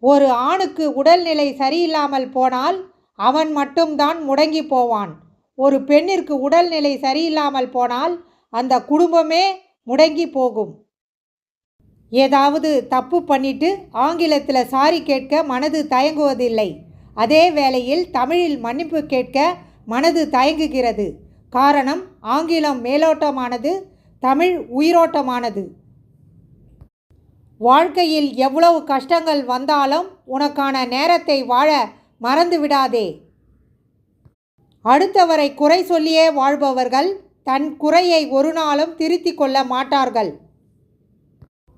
ஒரு ஆணுக்கு உடல்நிலை சரியில்லாமல் போனால் அவன் மட்டும்தான் முடங்கி போவான். ஒரு பெண்ணிற்கு உடல்நிலை சரியில்லாமல் போனால் அந்த குடும்பமே முடங்கி போகும். ஏதாவது தப்பு பண்ணிட்டு ஆங்கிலத்தில் சாரி கேட்க மனது தயங்குவதில்லை. அதே வேளையில் தமிழில் மன்னிப்பு கேட்க மனது தயங்குகிறது. காரணம் ஆங்கிலம் மேலோட்டமானது தமிழ் உயிரோட்டமானது. வாழ்க்கையில் எவ்வளவு கஷ்டங்கள் வந்தாலும் உனக்கான நேரத்தை வாழ மறந்து விடாதே. அடுத்தவரை குறை சொல்லியே வாழ்பவர்கள் தன் குறையை ஒரு நாளும் திருத்திக் கொள்ள மாட்டார்கள்.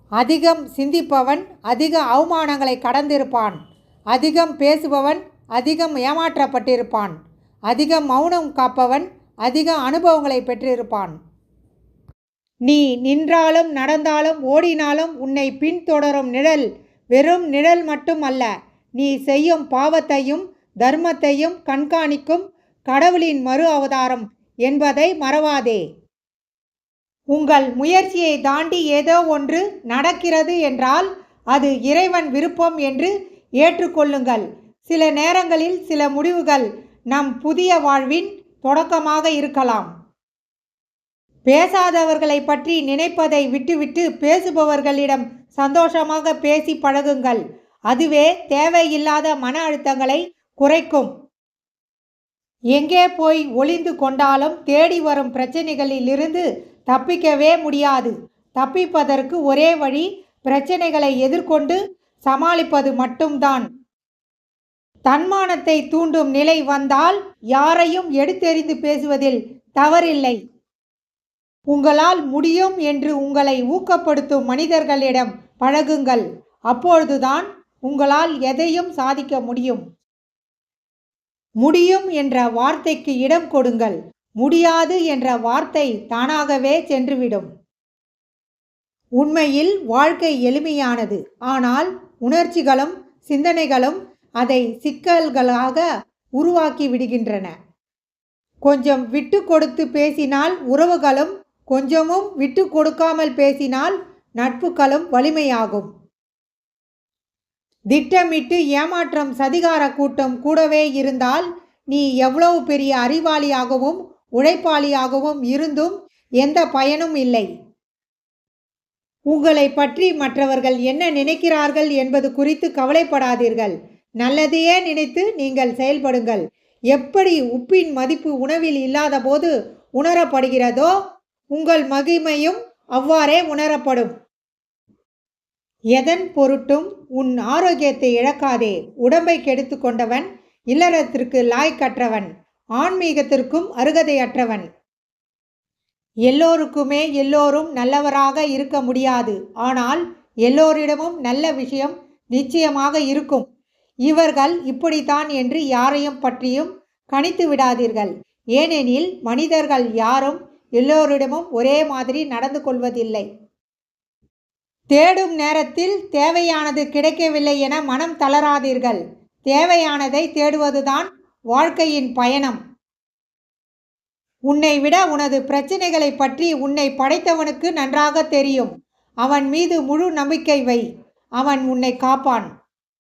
அதிகம் சிந்திப்பவன் அதிக அவமானங்களை கடந்திருப்பான். அதிகம் பேசுபவன் அதிகம் ஏமாற்றப்பட்டிருப்பான். அதிகம் மௌனம் காப்பவன் அதிக அனுபவங்களை பெற்றிருப்பான். நீ நின்றாலும் நடந்தாலும் ஓடினாலும் உன்னை பின்தொடரும் நிழல் வெறும் நிழல் மட்டும் அல்ல நீ செய்யும் பாவத்தையும் தர்மத்தையும் கண்காணிக்கும் கடவுளின் மறு அவதாரம் என்பதை மறவாதே. உங்கள் முயற்சியை தாண்டி ஏதோ ஒன்று நடக்கிறது என்றால் அது இறைவன் விருப்பம் என்று ஏற்றுக்கொள்ளுங்கள். சில நேரங்களில் சில முடிவுகள் நம் புதிய வாழ்வின் தொடக்கமாக இருக்கலாம். பேசாதவர்களை பற்றி நினைப்பதை விட்டுவிட்டு பேசுபவர்களிடம் சந்தோஷமாக பேசி பழகுங்கள். அதுவே தேவையில்லாத மன அழுத்தங்களை குறைக்கும். எங்கே போய் ஒளிந்து கொண்டாலும் தேடி வரும் பிரச்சனைகளிலிருந்து தப்பிக்கவே முடியாது. தப்பிப்பதற்கு ஒரே வழி பிரச்சனைகளை எதிர்கொண்டு சமாளிப்பது மட்டும்தான். தன்மானத்தை தூண்டும் நிலை வந்தால் யாரையும் எடுத்தெறிந்து பேசுவதில் தவறில்லை. உங்களால் முடியும் என்று உங்களை ஊக்கப்படுத்தும் மனிதர்களிடம் பழகுங்கள். அப்பொழுதுதான் உங்களால் எதையும் சாதிக்க முடியும். முடியும் என்ற வார்த்தைக்கு இடம் கொடுங்கள். முடியாது என்ற வார்த்தை தானாகவே சென்றுவிடும். உண்மையில் வாழ்க்கை எளிமையானது. ஆனால் உணர்ச்சிகளும் சிந்தனைகளும் அதை சிக்கல்களாக உருவாக்கி விடுகின்றன. கொஞ்சம் விட்டு கொடுத்து பேசினால் உறவுகளும் கொஞ்சமும் விட்டு கொடுக்காமல் பேசினால் நட்புகளும் வலிமையாகும். திட்டமிட்டு ஏமாற்றம் சதிகார கூட்டம் கூடவே இருந்தால் நீ எவ்வளவு பெரிய அறிவாளியாகவும் உழைப்பாளியாகவும் இருந்தும் எந்த பயனும் இல்லை. உங்களை பற்றி மற்றவர்கள் என்ன நினைக்கிறார்கள் என்பது குறித்து கவலைப்படாதீர்கள். நல்லதையே நினைத்து நீங்கள் செயல்படுங்கள். எப்படி உப்பின் மதிப்பு உணவில் இல்லாதபோது உணரப்படுகிறதோ உங்கள் மகிமையும் அவ்வாறே உணரப்படும். எதன் பொருட்டும் உன் ஆரோக்கியத்தை இழக்காதே. உடம்பை கெடுத்து கொண்டவன் இல்லறத்திற்கு லாய்க்கற்றவன். ஆன்மீகத்திற்கும் அருகதையற்றவன். எல்லோருக்குமே எல்லோரும் நல்லவராக இருக்க முடியாது. ஆனால் எல்லோரிடமும் நல்ல விஷயம் நிச்சயமாக இருக்கும். இவர்கள் இப்படித்தான் என்று யாரையும் பற்றியும் கணித்து விடாதீர்கள் ஏனெனில் மனிதர்கள் யாரும் எல்லோரிடமும் ஒரே மாதிரி நடந்து கொள்வதில்லை. தேடும் நேரத்தில் தேவையானது கிடைக்கவில்லை என மனம் தளராதீர்கள். தேவையானதை தேடுவதுதான் வாழ்க்கையின் பயணம். உன்னை விட உனது பிரச்சனைகளை பற்றி உன்னை படைத்தவனுக்கு நன்றாக தெரியும். அவன் மீது முழு நம்பிக்கை வை. அவன் உன்னை காப்பான்.